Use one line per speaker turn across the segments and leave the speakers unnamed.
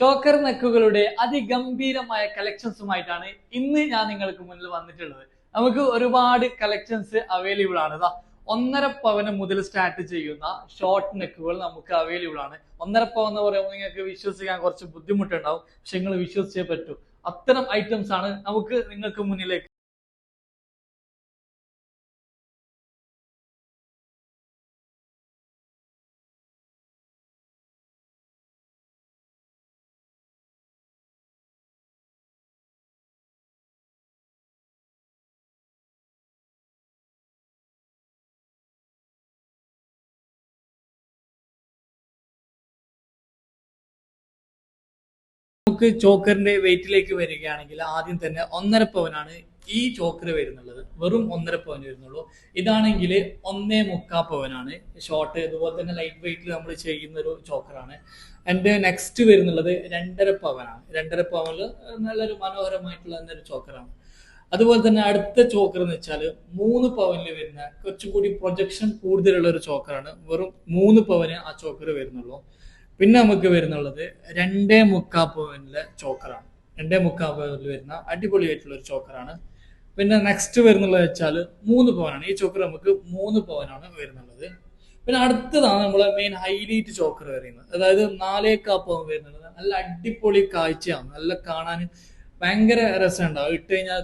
Choker നെക്കുകളുടെ അതിഗംഭീരമായ കളക്ഷൻസുമായിട്ടാണ് ഇന്ന് ഞാൻ നിങ്ങൾക്ക് മുന്നിൽ വന്നിട്ടുള്ളത്. നമുക്ക് ഒരുപാട് കളക്ഷൻസ് അവൈലബിൾ ആണ്. ദാ ഒന്നര പവന് മുതൽ സ്റ്റാർട്ട് ചെയ്യുന്ന ഷോർട്ട് നെക്കുകൾ നമുക്ക് അവൈലബിൾ ആണ്. ഒന്നര പവൻ എന്ന് പറയുമ്പോൾ നിങ്ങൾക്ക് വിശ്വസിക്കാൻ കുറച്ച് ബുദ്ധിമുട്ടുണ്ടാവും. പക്ഷെ നിങ്ങൾ വിശ്വസിച്ചേ പറ്റൂ. അത്തരം ഐറ്റംസ് ആണ് നമുക്ക് നിങ്ങൾക്ക് മുന്നിലേക്ക് നമുക്ക് ചോക്കറിന്റെ വെയിറ്റിലേക്ക് വരികയാണെങ്കിൽ ആദ്യം തന്നെ ഒന്നര പവനാണ് ഈ ചോക്കർ വരുന്നുള്ളത്. വെറും ഒന്നര പവൻ വരുന്നുള്ളൂ. ഇതാണെങ്കിൽ ഒന്നേ മുക്കാ പവനാണ്. ഷോർട്ട് ഇതുപോലെ തന്നെ ലൈറ്റ് വെയിറ്റിൽ നമ്മൾ ചെയ്യുന്ന ഒരു ചോക്കറാണ്. ആൻഡ് നെക്സ്റ്റ് വരുന്നുള്ളത് രണ്ടര പവനാണ്. രണ്ടര പവനിൽ നല്ലൊരു മനോഹരമായിട്ടുള്ള ഒരു ചോക്കറാണ്. അതുപോലെ തന്നെ അടുത്ത ചോക്കർ എന്ന് വെച്ചാൽ മൂന്ന് പവനിൽ വരുന്ന കുറച്ചുകൂടി പ്രൊജക്ഷൻ കൂടുതലുള്ള ഒരു ചോക്കറാണ്. വെറും മൂന്ന് പവന് ആ ചോക്കർ വരുന്നുള്ളൂ. പിന്നെ നമുക്ക് വരുന്നുള്ളത് രണ്ടേ മുക്കാ പോയിന്റിലെ ചോക്കറാണ് രണ്ടേ മുക്കാ പോയിന്റിൽ വരുന്ന അടിപൊളിയായിട്ടുള്ള ഒരു ചോക്കറാണ് പിന്നെ നെക്സ്റ്റ് വരുന്നുള്ളത് വെച്ചാൽ മൂന്ന് പവനാണ് ഈ ചോക്കർ നമുക്ക് മൂന്ന് പവനാണ് വരുന്നുള്ളത്. പിന്നെ അടുത്തതാണ് നമ്മൾ മെയിൻ ഹൈലൈറ്റ് ചോക്കർ വരുന്നത് അതായത് നാലേക്കാ പവൻ വരുന്നുള്ളത് നല്ല അടിപൊളി കാഴ്ചയാണ്. നല്ല കാണാൻ ഭയങ്കര രസമുണ്ടാവും ഇട്ട് കഴിഞ്ഞാൽ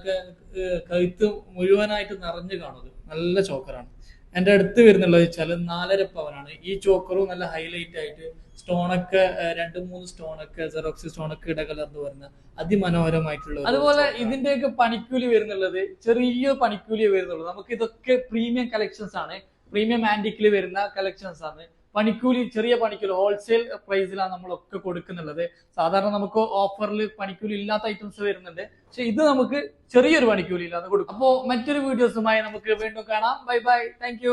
കഴുത്ത് മുഴുവനായിട്ട് നിറഞ്ഞു കാണുന്നത് നല്ല ചോക്കറാണ് എന്റെ അടുത്ത് വരുന്നുള്ളത് വെച്ചാൽ നാലര പവനാണ്. ഈ ചോക്കറും നല്ല ഹൈലൈറ്റ് ആയിട്ട് സ്റ്റോണൊക്കെ രണ്ട് മൂന്ന് സ്റ്റോണൊക്കെ സെറോക്സി സ്റ്റോണൊക്കെ ഇടകലർന്ന് വരുന്ന അതിമനോഹരമായിട്ടുള്ള
അതുപോലെ ഇതിന്റെയൊക്കെ പണിക്കൂലി വരുന്നുള്ളത് ചെറിയ പണിക്കൂലി വരുന്നുള്ളൂ. നമുക്ക് ഇതൊക്കെ പ്രീമിയം കളക്ഷൻസ് ആണ്. പ്രീമിയം ആന്റിക്കിൽ വരുന്ന കളക്ഷൻസ് ആണ്. പണിക്കൂലി ചെറിയ പണിക്കൂലി ഹോൾസെയിൽ പ്രൈസിലാണ് നമ്മളൊക്കെ കൊടുക്കുന്നുള്ളത്. സാധാരണ നമുക്ക് ഓഫറിൽ പണിക്കൂലി ഇല്ലാത്ത ഐറ്റംസ് വരുന്നുണ്ട്. പക്ഷെ ഇത് നമുക്ക് ചെറിയൊരു പണിക്കൂലി ഇല്ലാതെ കൊടുക്കും. അപ്പോൾ മറ്റൊരു വീഡിയോസുമായി നമുക്ക് വീണ്ടും കാണാം. Bye bye thank